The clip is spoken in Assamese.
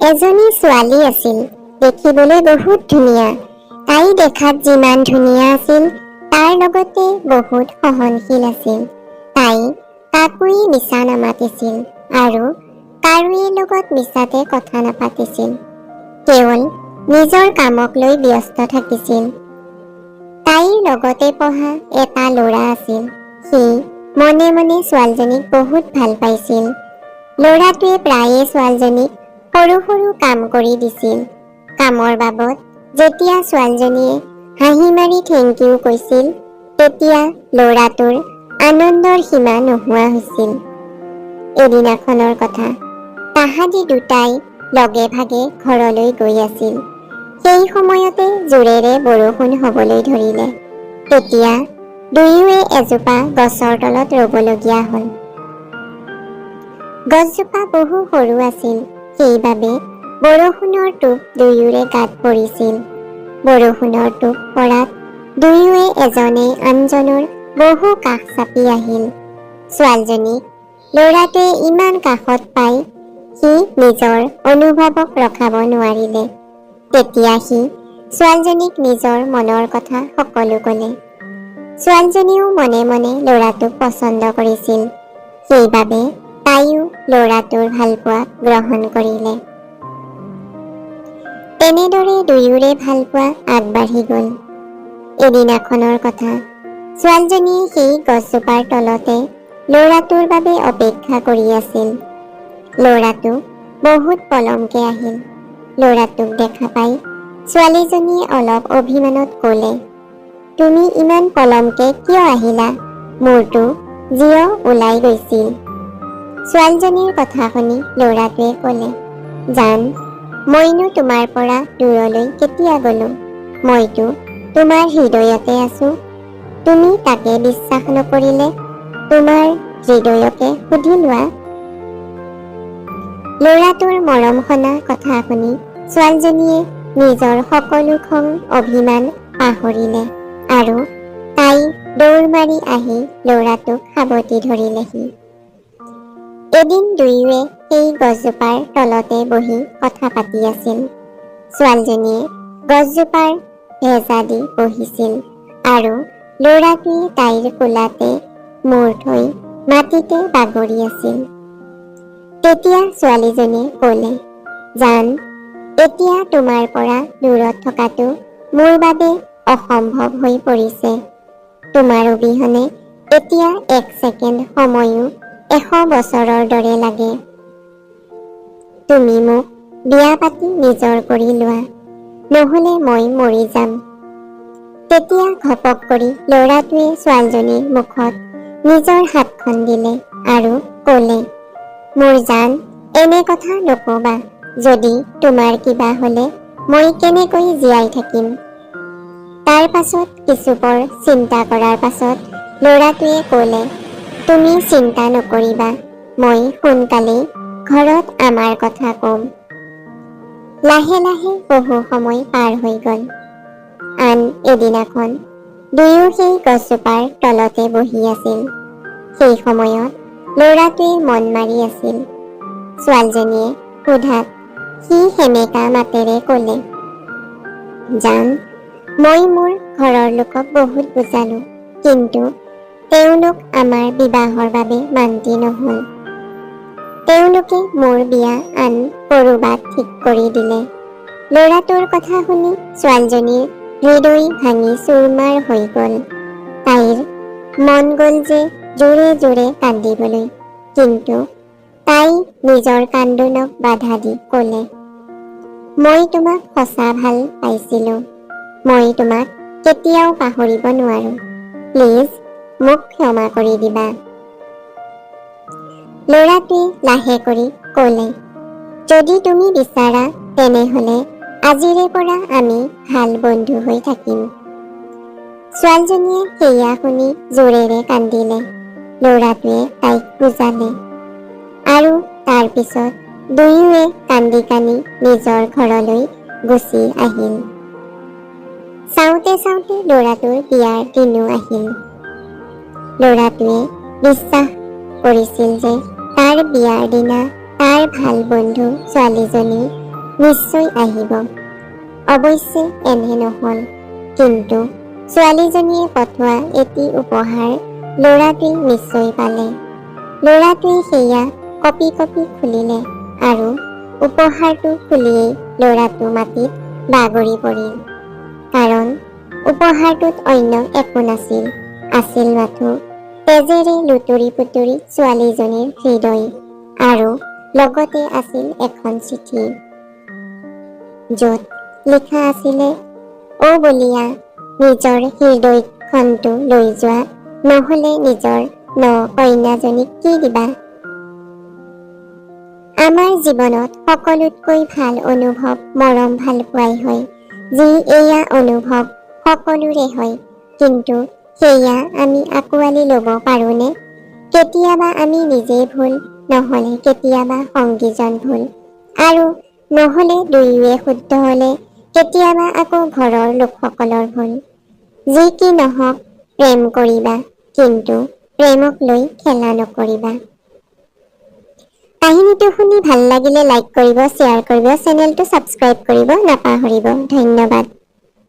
এজনী ছোৱালী আছিল। দেখিবলৈ বহুত ধুনীয়া। তাই দেখাত যিমান ধুনীয়া আছিল তাৰ লগতে বহুত সহনশীল আছিল। তাই কাকোৱেই মিছা নামাতিছিল আৰু কাৰোৱে লগত মিছাতে কথা নাপাতিছিল। কেৱল নিজৰ কামক লৈ ব্যস্ত থাকিছিল। তাইৰ লগতে পঢ়া এটা ল'ৰা আছিল। সি মনে মনে ছোৱালীজনীক বহুত ভাল পাইছিল। ল'ৰাটোৱে প্ৰায়ে ছোৱালীজনীক সৰু সৰু কাম কৰি দিছিল। কামৰ বাবদ যেতিয়া ছোৱালীজনীয়ে হাঁহি মাৰি থেংক ইউ কৈছিল তেতিয়া ল'ৰাটোৰ আনন্দৰ সীমা নোহোৱা হৈছিল। এদিনাখনৰ কথা তাহাঁতি দুটাই লগে ভাগে ঘৰলৈ গৈ আছিল। সেই সময়তে জোৰেৰে বৰষুণ হবলৈ ধৰিলে। তেতিয়া দুয়োৱে এজোপা গছৰ তলত ৰ'বলগীয়া হ'ল। গছজোপা বহু সৰু আছিল। সেইবাবে বৰষুণৰ টোপ দুয়োৰে গাত পৰিছিল। বৰষুণৰ টোপ পৰাত দুয়োৱে এজনে আনজনৰ বহু কাষ চাপি আহিল। ছোৱালীজনীক ল'ৰাটোৱে ইমান কাষত পাই সি নিজৰ অনুভৱক ৰখাব নোৱাৰিলে। তেতিয়া সি ছোৱালীজনীক নিজৰ মনৰ কথা সকলো ক'লে। ছোৱালীজনীও মনে মনে ল'ৰাটোক পচন্দ কৰিছিল। সেইবাবে তাইও ল'ৰাটোৰ ভালপোৱা গ্ৰহণ কৰিলে। তেনেদৰে দুয়োৰে ভালপোৱা আগবাঢ়ি গ'ল। এদিনাখনৰ কথা, ছোৱালীজনীয়ে সেই গছজোপাৰ তলতে ল'ৰাটোৰ বাবে অপেক্ষা কৰি আছিল। ল'ৰাটো বহুত পলমকে আহিল। ল'ৰাটোক দেখা পাই ছোৱালীজনীয়ে অলপ অভিমানত ক'লে, তুমি ইমান পলমকে কিয় আহিলা? মোৰতো জিয় ওলাই গৈছিল। ছোৱালীজনীৰ কথা শুনি ল'ৰাটোৱে ক'লে জান মইনো তোমাৰ পৰা দূৰলৈ কেতিয়া গ'লো? মইতো তোমাৰ হৃদয়তে আছো। তুমি তাকে বিশ্বাস নকৰিলে তোমাৰ হৃদয়কে সুধি লোৱা ল'ৰাটোৰ মৰম সনা কথা শুনি ছোৱালীজনীয়ে নিজৰ সকলো খং অভিমান পাহৰিলে আৰু তাই দৌৰ মাৰি আহি ল'ৰাটোক সাৱটি ধৰিলেহি। এদিন দুয়োৱে সেই গছজোপাৰ তলতে বহি কথা পাতি আছিল। ছোৱালীজনীয়ে গছজোপাৰ ভেজা দি বহিছিল আৰু ল'ৰাটোৱে তাইৰ কোলাতে মূৰ থৈ মাটিতে বাগৰি আছিল। তেতিয়া ছোৱালীজনীয়ে ক'লে জান এতিয়া তোমাৰ পৰা দূৰত থকাটো মোৰ বাবে অসম্ভৱ হৈ পৰিছে। তোমাৰ অবিহনে এতিয়া এক ছেকেণ্ড সময়ো এশ বছৰৰ দৰে লাগে। তুমি মোক বিয়া পাতি নিজৰ কৰি লোৱা নহ'লে মই মৰি যাম। তেতিয়া ঘপক কৰি ল'ৰাটোৱে ছোৱালীজনীৰ মুখত নিজৰ হাতখন দিলে আৰু ক'লে মোৰ জান এনে কথা নকবা। যদি তোমাৰ কিবা হ'লে মই কেনেকৈ জীয়াই থাকিম? তাৰ পাছত কিছুপৰ চিন্তা কৰাৰ পাছত ল'ৰাটোৱে ক'লে তুমি চিন্তা নকৰিবা মই সোনকালেই ঘৰত আমাৰ কথা ক'ম। লাহে লাহে বহু সময় পাৰ হৈ গ'ল। আন এদিনাখন দুয়ো সেই গছজোপাৰ তলতে বহি আছিল। সেই সময়ত ল'ৰাটোৱে মন মাৰি আছিল। ছোৱালীজনীয়ে সোধাত সি সেমেকা মাতেৰে ক'লে জান মই মোৰ ঘৰৰ লোকক বহুত বুজালো কিন্তু তেওঁলোক আমাৰ বিবাহৰ বাবে মান্তি নহ'ল। তেওঁলোকে মোৰ বিয়া আন ক'ৰবাত ঠিক কৰি দিলে। ল'ৰাটোৰ কথা শুনি ছোৱালীজনীৰ হৃদয় ভাঙি চুৰমাৰ হৈ গ'ল। তাইৰ মন গ'ল যে জোৰে জোৰে কান্দিবলৈ। কিন্তু তাই নিজৰ কান্দোনক বাধা দি ক'লে মই তোমাক সঁচা ভাল পাইছিলো। মই তোমাক কেতিয়াও পাহৰিব নোৱাৰো। প্লিজ মোক ক্ষমা কৰি দিবা। ল'ৰাটোৱে লাহে কৰি ক'লে, যদি তুমি বিচাৰা, তেনেহ'লে আজিৰে পৰা আমি ভালো বন্ধু হৈ থাকিম। ছোৱালীজনীয়ে সেয়া শুনি জোৰেৰে কান্দিলে ল'ৰাটোৱে তাইক বুজালে আৰু তাৰ পিছত দুয়োৱে কান্দি কান্দি নিজৰ ঘৰলৈ গুচি আহিল। চাওঁতে চাওঁতে ল'ৰাটোৰ বিয়াৰ দিনো আহিল। ল'ৰাটোৱে বিশ্বাস কৰিছিল যে তাৰ বিয়াৰ দিনা তাৰ ভালো বন্ধু ছোৱালীজনী নিশ্চয় আহিব। অৱশ্যে এনে নহল। কিন্তু ছোৱালীজনীয়ে পঠোৱা এটি উপহাৰ ল'ৰাটোৱে নিশ্চয় পালে। ল'ৰাটোৱে সেয়া কপি কপি খুলিলে আৰু উপহাৰটো খুলিয়েই ল'ৰাটো মাটিত বাগৰি পৰিল। কাৰণ উপহাৰটোত অন্য একো নাছিল, আছিল মাথো তেজেৰে লুতুৰি পুতুৰি ছোৱালীজনীৰ হৃদয় আৰু লগতে আছিল এখন চিঠি য'ত লিখা আছিলে অ বলিয়া নিজৰ হৃদয়খনটো লৈ যোৱা নহলে নিজৰ ন কন্যাজনীক কি দিবা? আমাৰ জীৱনত সকলোতকৈ ভাল অনুভৱ মৰম ভাল পোৱাই হয় যি এয়া অনুভৱ সকলোৰে হয় কিন্তু সেয়া আমি আঁকোৱালি ল'ব পাৰোঁনে? কেতিয়াবা আমি নিজেই ভুল নহ'লে কেতিয়াবা সংগীজন ভুল। আৰু নহ'লে দুয়োৱে শুদ্ধ হ'লে কেতিয়াবা আকৌ ঘৰৰ লোকসকলৰ ভুল। যি কি নহওক প্ৰেম কৰিবা কিন্তু প্ৰেমক লৈ খেলা নকৰিবা। কাহিনীটো শুনি ভাল লাগিলে লাইক কৰিব শ্বেয়াৰ কৰিব চেনেলটো ছাবস্ক্ৰাইব কৰিব নাপাহৰিব। ধন্যবাদ।